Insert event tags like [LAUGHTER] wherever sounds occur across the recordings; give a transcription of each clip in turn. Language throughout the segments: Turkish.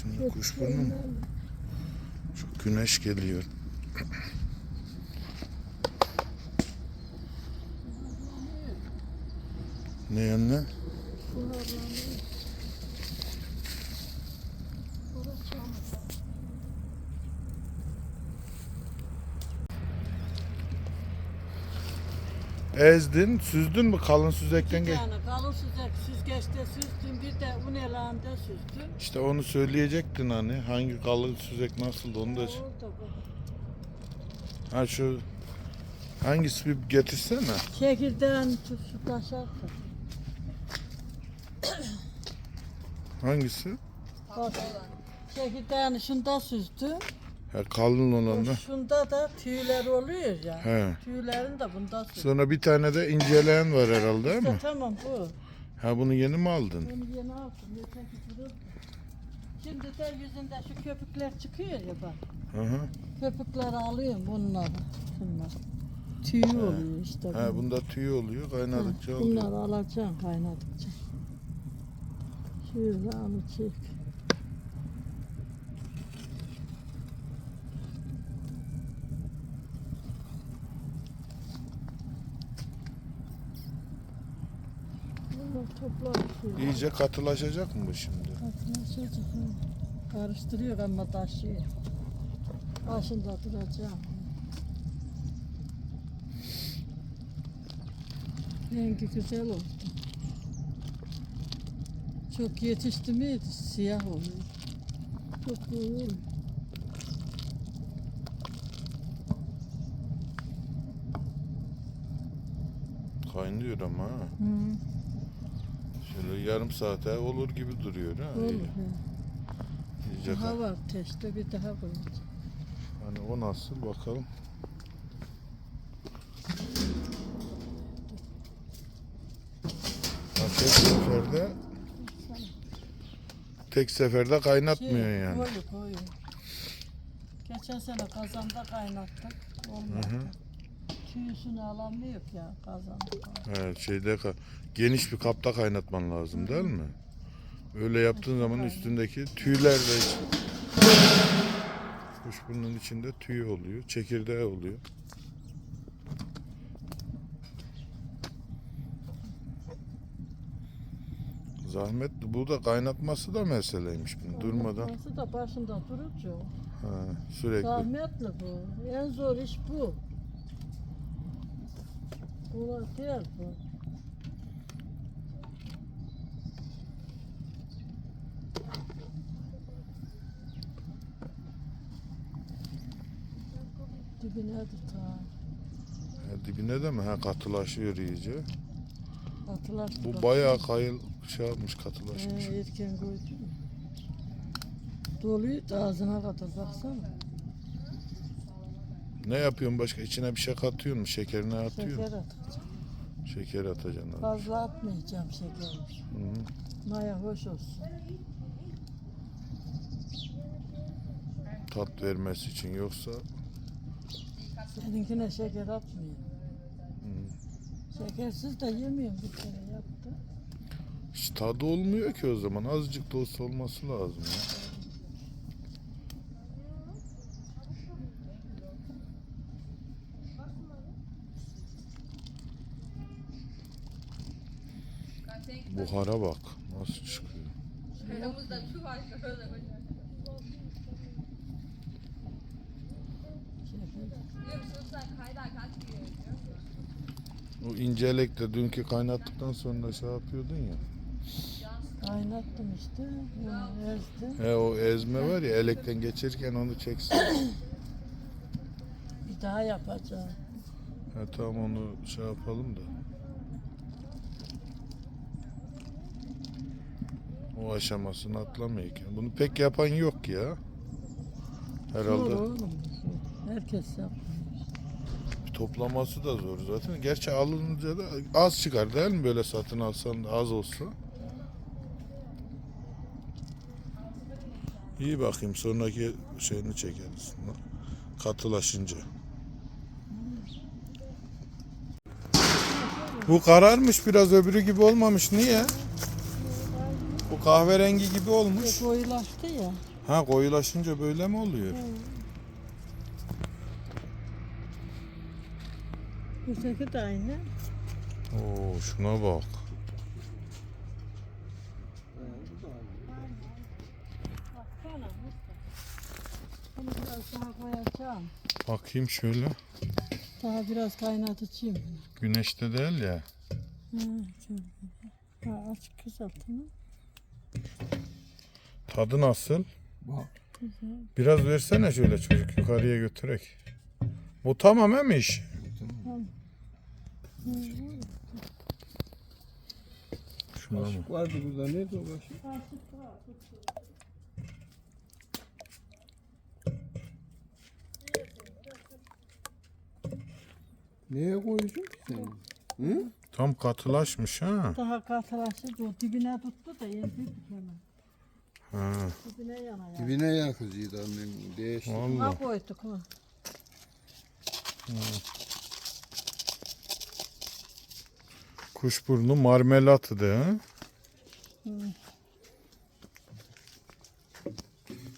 Şimdi kuşburnu mu? Şu güneş geliyor. Ne anne? Ezdin, süzdün mü kalın süzekten tane kalın süzek süzgeçte süzdüm bir de un elağında süzdüm. İşte onu söyleyecektin hani. Hangi kalın süzek nasıldı onu da. Bu. Ha şu hangisi bir getirsene. Çekirdeğin tut şu taşar. Hangisi? Bak. Çekirdeğini şunda süzdüm. Ha, kalın olan da. Şunda da tüyler oluyor ya. He. Tüylerini de bunda süzdüm. Sonra bir tane de inceleyen var herhalde değil İşte mi? tamam bu. Ha bunu yeni mi aldın? Bunu yeni aldım. Yeter ki durur. Şimdi de yüzünde şu köpükler çıkıyor ya bak. Hı hı. Köpükleri alıyorum bunları. Bunlar. Tüy oluyor işte. Ha bunlar. bunda tüy oluyor kaynadıkça oluyor. Bunları alacaksın kaynadıkça. Şöyle alacak. İyice katılaşacak mı bu şimdi? Katlaşacak. ha. Karıştırıyor ama taşıyor. Başında duracağım. Rengi güzel oldu. Çok yetişti miydi siyah oluyor. Çok koyu. Kaynıyor ama ha. Hı, Şöyle yarım saate olur gibi duruyor ha. olur. İyice Daha ka- var teşte bir daha koyacağım. Hani o nasıl bakalım. Ha, tek seferde tek seferde kaynatmıyor Şey, yani. Koyu koyu. Geçen sene kazanda kaynattık. Olmadı. Hı hı. Tüyüsünü alamıyor ya kazanda. Evet, şeyde ka- geniş bir kapta kaynatman lazım değil mi? Öyle yaptığın zaman üstündeki tüyler de kuşburnunun içinde tüy oluyor, çekirdeği oluyor. Zahmetli. Bu da kaynatması da meseleymiş bunun durmadan. Nasıl da başında durucu. Ha, sürekli. Zahmetli bu. En zor iş bu. Bu. Dibine tutar. Ha, dibine de mi? Ha katılaşıyor iyice. Atılaştı Bu bayağı kayıl şey yapmış katılaşmış. He, erken koydu. Doluyu da ağzına kadar baksana. Ne yapıyorsun başka? İçine bir şey katıyor mu? Şekerini atıyor Şeker mu? atacağım. Şeker atacaksın. abi. Fazla atmayacağım şeker. Hı hı. Maya hoş olsun. Tat vermesi için yoksa Seninkine şeker hı. Şekersiz de yemiyorum bir kere yaptı. hiç tadı olmuyor ki o zaman. Azıcık da olsa olması lazım. Ya. Buhara bak. Nasıl çıkıyor. O ince elekte dünkü kaynattıktan sonra şey yapıyordun ya. Kaynattım işte. Ezdim. He o ezme var ya elekten geçirirken onu çeksin. Bir daha yapacağım. He tamam onu şey yapalım da. O aşamasını atlamayken. Bunu pek yapan yok ya. Zor Herhalde oğlum. zor. Herkes yapıyor. toplaması da zor zaten. Gerçi alınca da az çıkar değil mi böyle satın alsan da az olsa. İyi bakayım sonraki şeyini çekeriz. Katılaşınca. Bu kararmış biraz öbürü gibi olmamış. Niye? Bu kahverengi gibi olmuş. E, koyulaştı ya. Ha koyulaşınca böyle mi oluyor? Öteki de aynı. Oo şuna bak. Baksana Bunu biraz daha koyacağım. Bakayım şöyle. Daha biraz kaynatacağım. Güneşte değil ya. Ha, şöyle. Ha, açık kızaltını. Tadı nasıl? Bak. Biraz versene şöyle çocuk yukarıya götürek. Bu tamam mı iş? Şuna mı? Kaşık vardı burada. Nerede o kaşık? Neye koyacaksın ki sen? Hı? Tam katılaşmış ha. Daha katılaşır o dibine tuttu da yendi hemen. Ha, Dibine yana ya. Dibine yakıcıydı annem. Değişti. Ne vallahi. koyduk mu? Kuşburnu marmelatı de ha.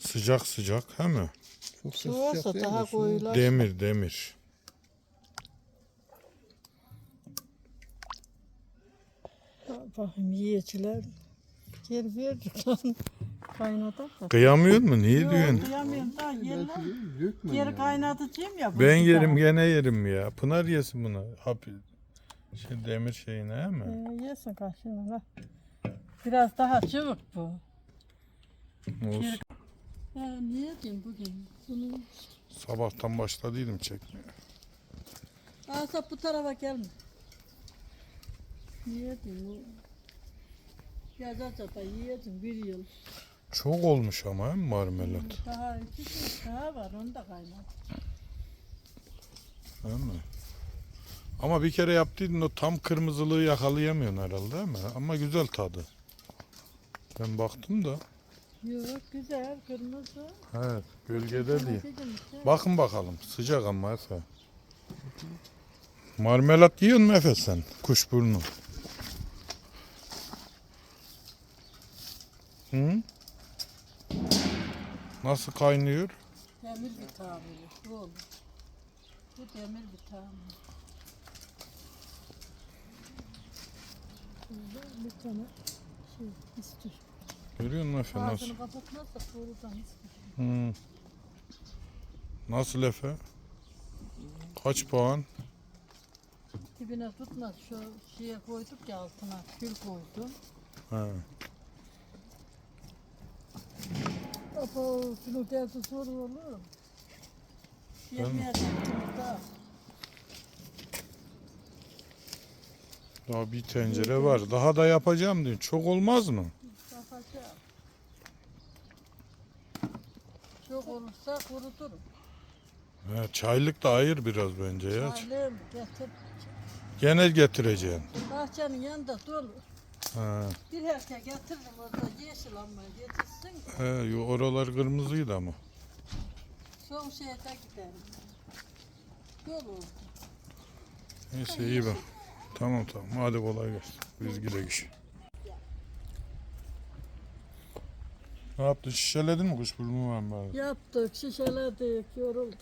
Sıcak sıcak he mi? Çok olsa sıcak daha koyular. Demir demir. Bakayım yiyeciler. Geri verdik lan. Kaynatak da. Kıyamıyor mu? Niye Yok, diyorsun? kıyamıyorum daha yerler. Belki dökme Geri yani. kaynatıcıyım ya. Ben bunu yerim gene yerim ya. Pınar yesin bunu. Hap şey demir şeyine he mi? Ee, yesin kaşığını. Biraz daha cıvık bu. Olsun. Ha, niye diyeyim bugün? Bunu Sabahtan başladıydım çekmeye. Asap bu tarafa gelme. Niye diyeyim o? Yazacak da yiyedim bir yıl. Çok olmuş ama he marmelat? Daha iki gün daha var onu da kaynat. Değil mi? Ama bir kere yaptıydın o tam kırmızılığı yakalayamıyorsun herhalde değil mi? Ama güzel tadı. Ben baktım da. Yok güzel kırmızı. Evet gölgede. Dedim işte. Bakın bakalım sıcak ama Efe. Marmelat yiyor mu Efe sen? Kuşburnu. Hı? Nasıl kaynıyor? Demir bir tamiri. Bu olur. Bu demir bir tamiri. Şöyle bir tane şey istiyor. Görüyor musun Efe nasıl? Ağzını kapatmazsa doğrudan istiyor. Hı. Nasıl Efe? Kaç puan? Dibine tutmaz. Şu şeye koyduk ya altına kül koydum. Ha. Abo şunu derdi soru olur. Yemeğe da. Daha bir tencere var. Daha da yapacağım diyor. Çok olmaz mı? Bakacağım. Çok olursa kuruturum. He, çaylık da ayır biraz bence ya. Ailem getir. Gene getireceğim. Bahçenin yanında dolu. Ha. Bir herkes getiririm orada yeşil ama getirsin. He, yo, oralar kırmızıydı ama. Son şeyde giderim. Dolu oldu. Neyse iyi bak. Tamam tamam. Hadi kolay gelsin. Biz güç. Ne yaptın? Şişeledin mi kuşburnu var mı? Yaptık, şişeledik, yorulduk.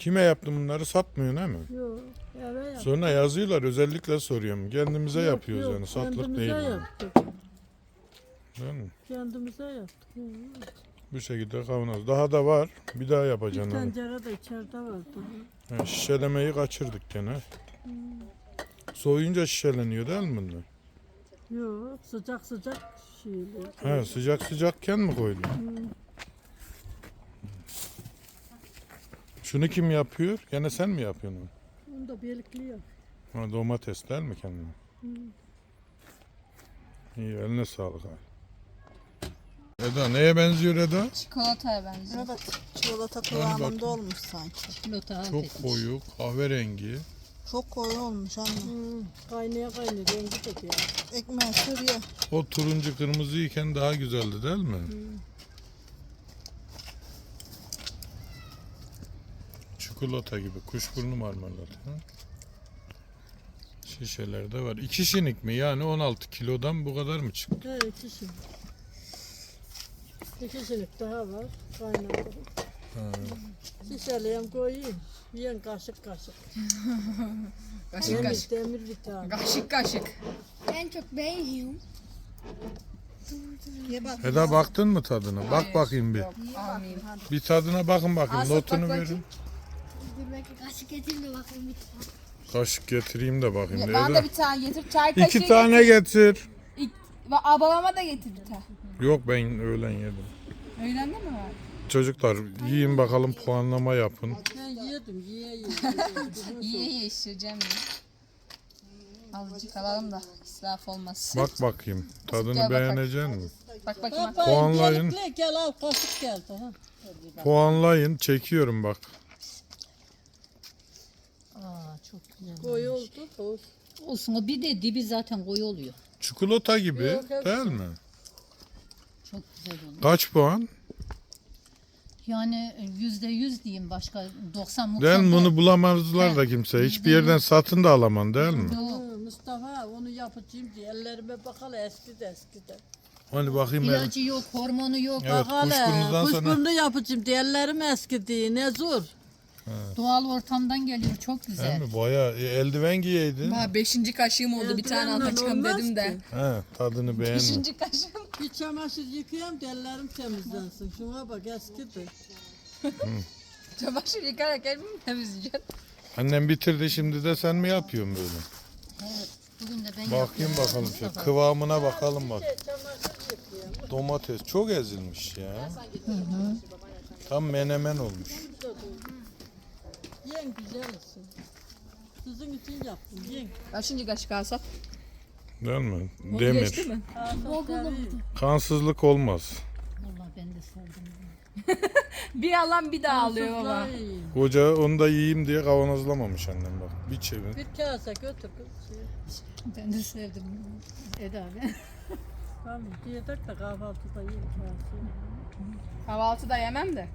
Kime yaptın bunları? Satmıyorsun değil mi? Yok, eve yaptık. Sonra yazıyorlar özellikle soruyorum. Kendimize Yok, yapıyoruz yok, yani. Satlık kendimize değil. bu. yaptık. Değil mi? Kendimize yaptık. Hı. Bu şekilde kavanoz. Daha da var. Bir daha Bir yapacaksın onu. tencere de içeride vardı. Ha, şişelemeyi kaçırdık gene. Soğuyunca şişeleniyor değil mi bunlar? Yok, sıcak sıcak şeyler. He, sıcak sıcakken mi koydun? Şunu kim yapıyor? Gene sen mi yapıyorsun? onu? Da belikliyor. Ha, domates değil mi kendine? İyi eline sağlık abi. Eda neye benziyor Eda? Çikolataya benziyor. Evet, çikolata bakayım. kıvamında olmuş sanki. Çikolata Çok koyu, kahverengi. Çok koyu olmuş anne. Hmm, kaynaya kaynaya rengi ya. Ekmeği sür ye. O turuncu kırmızı iken daha güzeldi değil mi? Çikolata gibi, kuşburnu marmelatı. ha? Şişelerde var. İki şinik mi? Yani 16 kilodan bu kadar mı çıktı? He iki şimdi. İki sinik daha var. Kaynatalım. Şişeleyem koyayım. Yiyen kaşık kaşık. [LAUGHS] Kaşık Demir, kaşık. demir bir tane. Kaşık kaşık. En çok beğeniyorum. Ye bak. Eda baktın mı tadına? Bak bakayım bir. Almayayım. Bir tadına bakın bakayım. Notunu bakayım. verin. Dur kaşık getireyim de bakayım bir tane. Kaşık getireyim de bakayım. Bana Eda. da bir tane getir. Çay kaşığı İki tane getir. Ve aa, babama da getir bir tane. Yok ben öğlen yedim. Öğlende mi var? Çocuklar yiyin bakalım puanlama yapın. Ben yedim, yiye yiye. [LAUGHS] İyi işleyeceğim ya. Azıcık alalım da israf olmaz. Bak bakayım. Tadını beğenecek misin? Bak bakayım. bak. Puanlayın. gel al kaşık geldi. Ha. Puanlayın. Çekiyorum bak. Aa çok güzel. Koyu oldu. Olsun. Olsun o bir de dibi zaten koyu oluyor. Çikolata gibi Yok, hepsi. değil mi? Çok güzel oluyor. Kaç puan? Yani yüzde yüz diyeyim başka 90 Değil mi? 90 Bunu bulamazlar da kimse. Hiçbir yerden satın da alaman değil mi? Yok. Hı, Mustafa onu yapacağım diye ellerime bakalım eski de eski de. Hani bakayım ben. İlacı yok, hormonu yok. Evet kuşburnundan sonra. Kuşburnu yapacağım diye ellerim eski diye ne zor. Doğal ortamdan geliyor çok Değil güzel. mi? Bayağı e, eldiven giyeydin. Aa, beşinci kaşığım oldu. Bir tane Eldivenle alacağım olmaz dedim de. ki. He, tadını beğendim. Beşinci kaşığım. Bir çamaşır yıkayayım da ellerim temizlensin. Şuna bak eskidir. [LAUGHS] Çamaşır yıkarak elimi mi temizleyeceğim? Annem bitirdi şimdi de sen mi yapıyorsun böyle? Bugün de ben Bakayım yapıyorum. bakalım şu kıvamına bakalım bak. Domates çok ezilmiş ya. Tam menemen olmuş. Yiyen güzelsin. Sizin için yaptım. Yiyen. Kaçıncı kaşık alsak? Değil mi? Geçti Demir. mi? Kansızlık olmaz. Vallahi ben de sevdim. [LAUGHS] Bir alan bir daha alıyor baba. Koca onu da yiyeyim diye kavanozlamamış annem bak. Bir çevir. Bir kase götür kız. Ben de sevdim. Eda ben. Tamam diyecek de kahvaltıda yiyin kase. Kahvaltıda yemem de.